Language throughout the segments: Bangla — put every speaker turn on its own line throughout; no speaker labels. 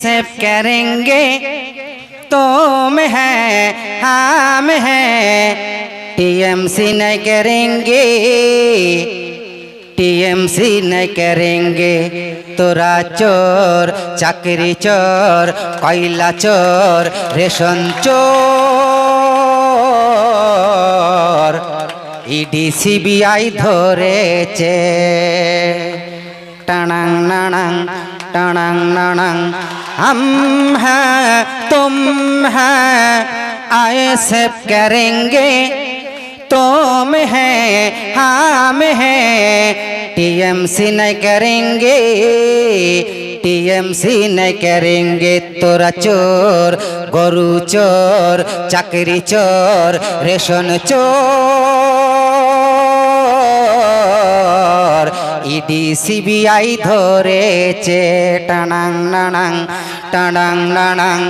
सेव करेंगे तुम है हम है टीएमसी नहीं करेंगे टीएमसी नहीं करेंगे তোরা চোর চাকরি চোর কয়লা চোর রেশন চোর ইডি সিবিআই ধরেছে টানাং নানাং টানাং নানাং हम हैं तुम हैं आए सब करेंगे तुम है हम है टीएमसी नहीं करेंगे टीएमसी नहीं करेंगे तोरा चोर गरु चोर चाकरी चोर रेशन চোর ইডি সিবিআই ধরেছে টানাং নানাং টানাং নানাং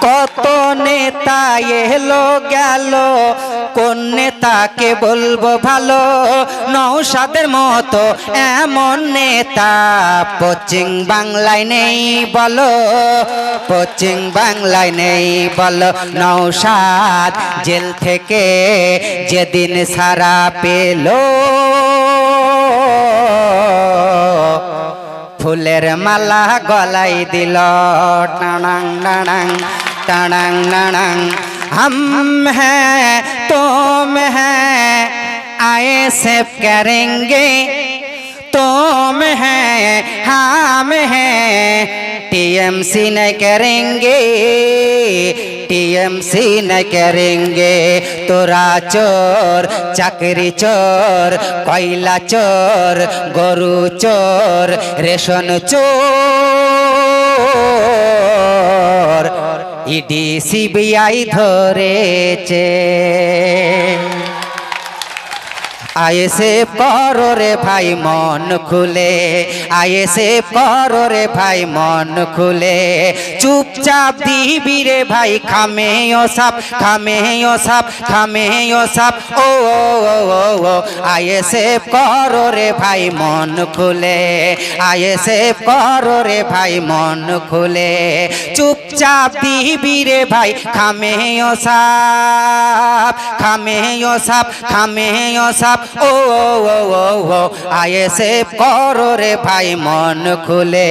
কত নেতা এলো, গেল। কোন নেতাকে বলব ভালো? নৌসাদের মতো এমন নেতা পশ্চিম বাংলায় নেই বলো। পশ্চিম বাংলায় নেই বলো। নৌসাদ জেল থেকে যেদিন সারা পেল। ফুলের মালা গলাই দিল টানাং নানাং টানাং নানাং हम हैं तुम हैं आए सेव करेंगे तुम हैं हम हैं टीएमसी नहीं करेंगे टीएमसी नहीं करेंगे तोरा चोर चाकरी चोर कोयला चोर गरु चोर रेशन চোর ইডি সিবিআই ধরেছে আয়েসে করো রে ভাই মন খুলে। আয়েসে করো রে ভাই মন খুলে। চুপচাপ দিবি রে ভাই খামে ও সাপ খামে ও সাপ। খামে ও সাপ ও ও আয়েসে করো রে ভাই, মন খুলে। আয়েসে করো রে ভাই, মন খুলে। চুপচাপ দিবি রে ভাই খামে ও সাপ খামে ও সাপ। খামে ও সাপ ও আয়ে সে করো রে ভাই, মন খুলে।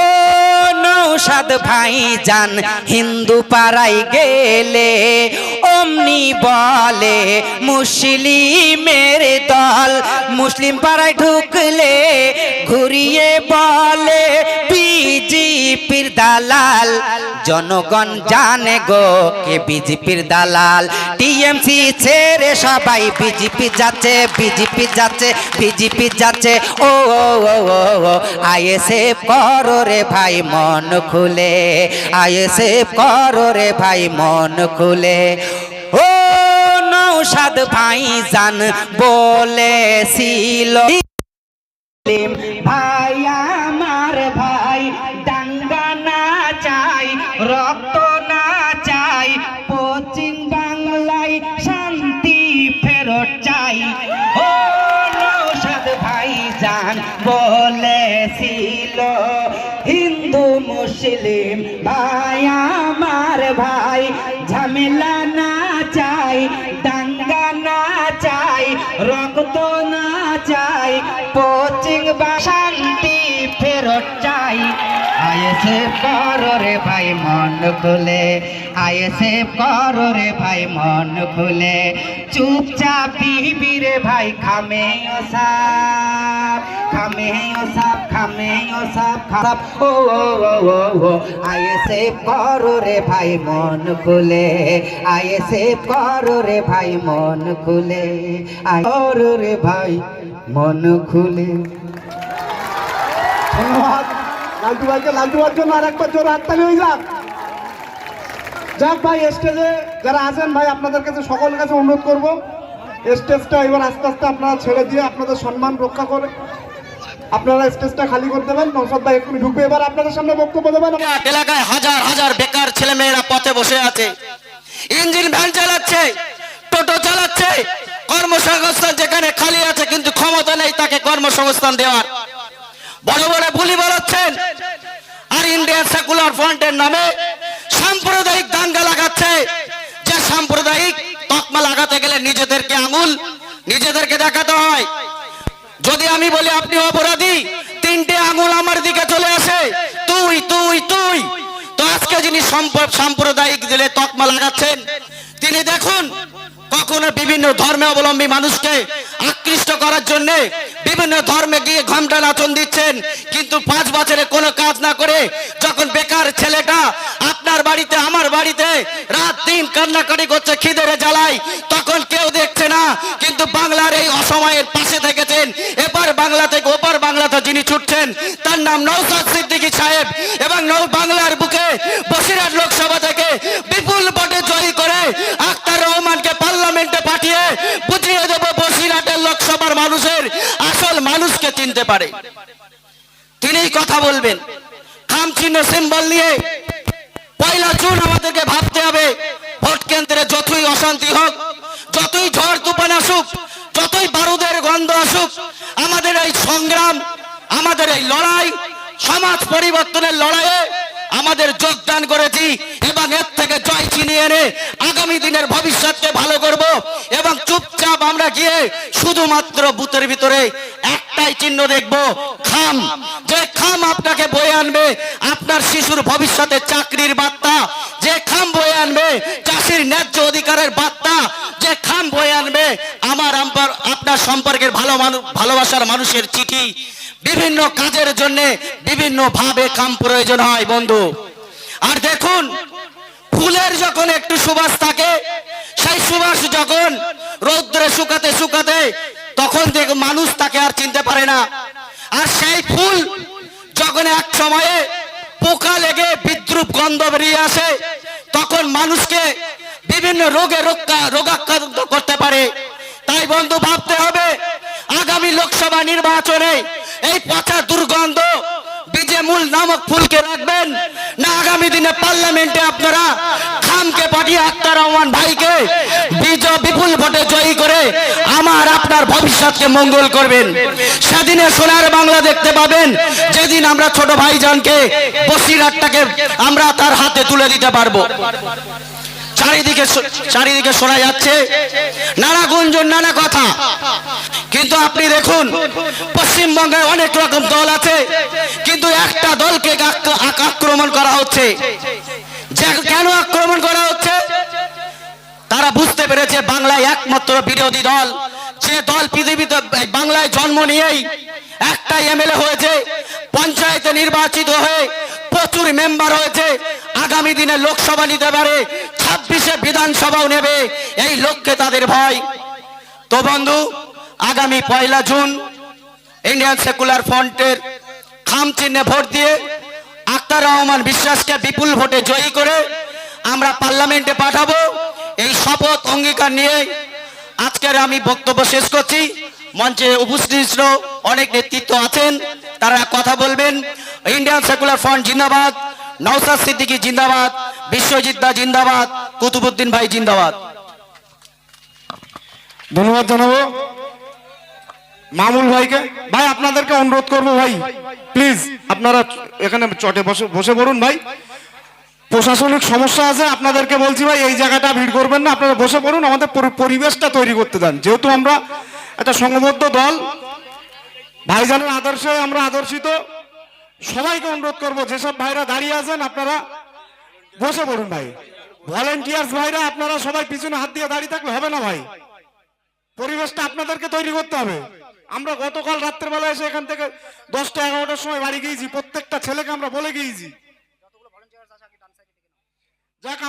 ও নৌসাদ ভাই যান হিন্দু পাড়াই গেলে অমনি বলে, মুসলিমের দল। মুসলিম পাড়ায় ঢুকলে ঘুরিয়ে বলে বিজেপির দালাল। জনগণ জানে গো কে বিজেপির দালাল। টিএমসি ছেড়ে সবাই বিজেপি যাচ্ছে বিজেপি যাচ্ছে বিজেপি যাচ্ছে। ও ও ও ও ও আইএসএ করো রে ভাই, মন খুলে। আইএসএ করো রে ভাই, মন খুলে। ও নৌসাদ ভাই জান বলেছিল ভাই, আমার ভাই শান্তি ফেরত চাই। বলেছিল, হিন্দু, মুসলিম ভাই, আমার ভাই, ঝামেলা না চাই, দাঙ্গা না চাই, রক্ত না চাই, পশ্চিম বা শান্তি ফেরত চাই। আয়েসে করো রে ভাই, মন খুলে। আয়েসে করো রে ভাই, মন খুলে। চুপচাপ রে ভাই, খামে সাপ খামে সাপ খামে সাপ খাপ ও ও আয়েসে করো রে ভাই, মন খুলে। আয়েসে করো রে ভাই, মন খুলে। আয় রে ভাই, মন খুলে।
ধন্যবাদ লালটু ভাইকে, লালটু ভাইয়ের জন্য আর একবার জোর হাততালি হয়ে যাক যাক ভাই, স্টেজে যারা আছেন ভাই, আপনাদের কাছে সকলের কাছে অনুরোধ করব, স্টেজটা এবার আস্তে আস্তে আপনারা ছেড়ে দিয়ে আপনাদের সম্মান রক্ষা করে আপনারা স্টেজটা খালি করে দেবেন। এবার আপনাদের সামনে বক্তব্য দেবেন
এলাকা- এলাকায় হাজার হাজার বেকার পথে বসে আছে। ইঞ্জিন ভ্যান টোটো কর্মসংস্থান যেখানে খালি আছে, কিন্তু ক্ষমতা নেই তাকে কর্মসংস্থান দেওয়ার। বড় বড় বুলি বলাচ্ছেন। আর ইন্ডিয়ান সেকুলার ফ্রন্টের নামে সাম্প্রদায়িক দাঙ্গা লাগাচ্ছে। যে সাম্প্রদায়িক তকমা লাগাতে গেলে নিজেদেরকে আঙুল, নিজেদেরকে দেখাতে হয়। যদি আমি বলি আপনি অপরাধী, তিনটে আঙুল আমার দিকে চলে আসে। তুই তুই তুই। তো আজকে যিনি সম্প- সাম্প্রদায়িক দিলে তকমা লাগাচ্ছেন, তিনি দেখুন কখনো বিভিন্ন ধর্মে অবলম্বী মানুষকে আকৃষ্ট করার জন্য বিভিন্ন ধর্মে গিয়ে ঘণ্টা নাচন দিচ্ছেন। কিন্তু পাঁচ বছরে কোনো কাজ না করে যখন বেকার ছেলেটা আপনার বাড়িতে, আমার বাড়িতে রাত দিন কান্নাকাটি করছে খিদেরে জ্বালাই তখন কেউ দেখছে না। কিন্তু বাংলার এই অসময়ের পাশে থেকেছেন। এপার বাংলা থেকে ওপার বাংলাতে যিনি ছুটছেন, তার নাম নৌসাদ সিদ্দিকী সাহেব। এবং নৌ বাংলার বুকে বসিরহাট লোকসভা থেকে বিপুল ভোটে জয়ী করে আক্তার রহমানকে পার্লামেন্টে পাঠিয়ে বুঝিয়ে দেব বসিরহাটের লোকসভার মানুষের আসল মানুষকে চিনতে পারে। তিনিই কথা বলবেন। খাম চিহ্ন সিম্বল নিয়ে পয়লা জুন আমাদেরকে ভাবতে হবে। ভোট কেন্দ্রে যতই অশান্তি হোক, যতই ঝড় তুফান আসুক, যতই বারুদের গন্ধ আসুক, আমাদের এই সংগ্রাম, আমাদের এই লড়াই, সমাজ পরিবর্তনের লড়াইয়ে আমাদের যোগদান করেছি এবং এর থেকে জয় চিনিয়ে এনে আগামী দিনের ভবিষ্যৎকে ভালো করব এবং চুপচাপ আমরা গিয়ে শুধুমাত্র বুথের ভিতরে একটাই চিহ্ন দেখব, খাম। যে খাম আপনাকে বয়ে আনবে, আপনার শিশুর ভবিষ্যতে চাকরির বার্তা। যে খাম বয়ে আনবে, চাষির ন্যায্য অধিকারের বার্তা। যে খাম বয়ে আনবে, আমার আপনার সম্পর্কের ভালো মানুষ ভালোবাসার মানুষের চিঠি। বিভিন্ন কাজের জন্য বিভিন্ন ভাবে কাম প্রয়োজন হয় বন্ধু। আর দেখুন ফুলের যখন একটু সুবাস থাকে, সেই সুবাস যখন রৌদ্রে শুকাতে শুকাতে, তখন দেখ মানুষ তাকে আর চিনতে পারে না। আর সেই ফুল যখন এক সময়ে পোকা লেগে বিদ্রুপ গন্ধ বেরিয়ে আসে, তখন মানুষকে বিভিন্ন রোগে রোগা, রোগাক্রান্ত করতে পারে। তাই বন্ধু, ভাবতে হবে, আগামী লোকসভা নির্বাচনে এই পচা দুর্গন্ধ বিজে মূল নামক ফুলকে রাখবেন না পার্লামেন্টে আপনারা খামকে পাঠিয়ে আক্তার রহমান ভাইকে বিজয় বিপুল ভোটে জয়ী করে আমার, আপনার ভবিষ্যৎকে মঙ্গল করবেন। সেদিনে সোনার বাংলা দেখতে পাবেন, যেদিন আমরা ছোট ভাইজানকে বসিরহাটটাকে আমরা তার হাতে তুলে দিতে পারব। চারিদিকে চারিদিকে শোনা যাচ্ছে। নানা গুঞ্জন, নানা কথা। কিন্তু আপনি দেখুন, পশ্চিমবঙ্গে অনেক রকম দল আছে, কিন্তু একটা দলকে আক- আক- আক্রমণ করা হচ্ছে। কেন আক্রমণ করা হচ্ছে? তারা বুঝতে পেরেছে বাংলায় একমাত্র বিরোধী দল। যে দল পৃথিবীতে বাংলায় জন্ম নিয়েই একটা এমএলএ হয়েছে, পঞ্চায়েতে নির্বাচিত হয়ে প্রচুর মেম্বার হয়েছে। আগামী দিনে লোকসভা নিতে পারে বিধানসভাও নেবে, এই লক্ষ্যে তাদের ভয়। তো বন্ধু, আগামী পয়লা জুন ইন্ডিয়ান সেকুলার ফ্রন্টের খাম চিহ্নে ভোট দিয়ে আক্তার রহমান বিশ্বাসকে বিপুল ভোটে জয়ী করে আমরা পার্লামেন্টে পাঠাবো। এই শপথ অঙ্গীকার নিয়ে আজকের আমি বক্তব্য শেষ করছি। মঞ্চে উপস্থিত অনেক নেতৃত্ব আছেন, তারা কথা বলবেন। ইন্ডিয়ান সেকুলার ফ্রন্ট জিন্দাবাদ। নওসাদ সিদ্দিকী জিন্দাবাদ, বিশ্বজিৎ দা জিন্দাবাদ কুতুবুদ্দিন ভাই জিন্দাবাদ।
ধন্যবাদ জানাব। মামুল ভাইকে। ভাই, আপনাদেরকে অনুরোধ করব ভাই প্লিজ আপনারা এখানে চটে বসে বসে পড়ুন ভাই। প্রশাসনিক সমস্যা আছে, আপনাদেরকে বলছি ভাই, এই জায়গাটা ভিড় করবেন না, আপনারা বসে পড়ুন, আমাদের পরিবেশটা তৈরি করতে দেন। যেহেতু আমরা একটা সংঘবদ্ধ দল, ভাইজানের আদর্শে আমরা আদর্শিত সবাইকে অনুরোধ করব, যেসব ভাইরা দাঁড়িয়ে আছেন আপনারা বসে পড়ুন ভাই। ভলেন্টিয়ার্স ভাইরা, আপনারা সবাই পিছনে হাত দিয়ে দাঁড়িয়ে থাকলে হবে না ভাই। পরিবেশটা আপনাদেরকে তৈরি করতে হবে। আমরা গতকাল রাত্রেবেলা এসে এখান থেকে দশটা এগারোটার সময় বাড়ি গিয়েছি, প্রত্যেকটা ছেলেকে আমরা বলে গিয়েছি। যাক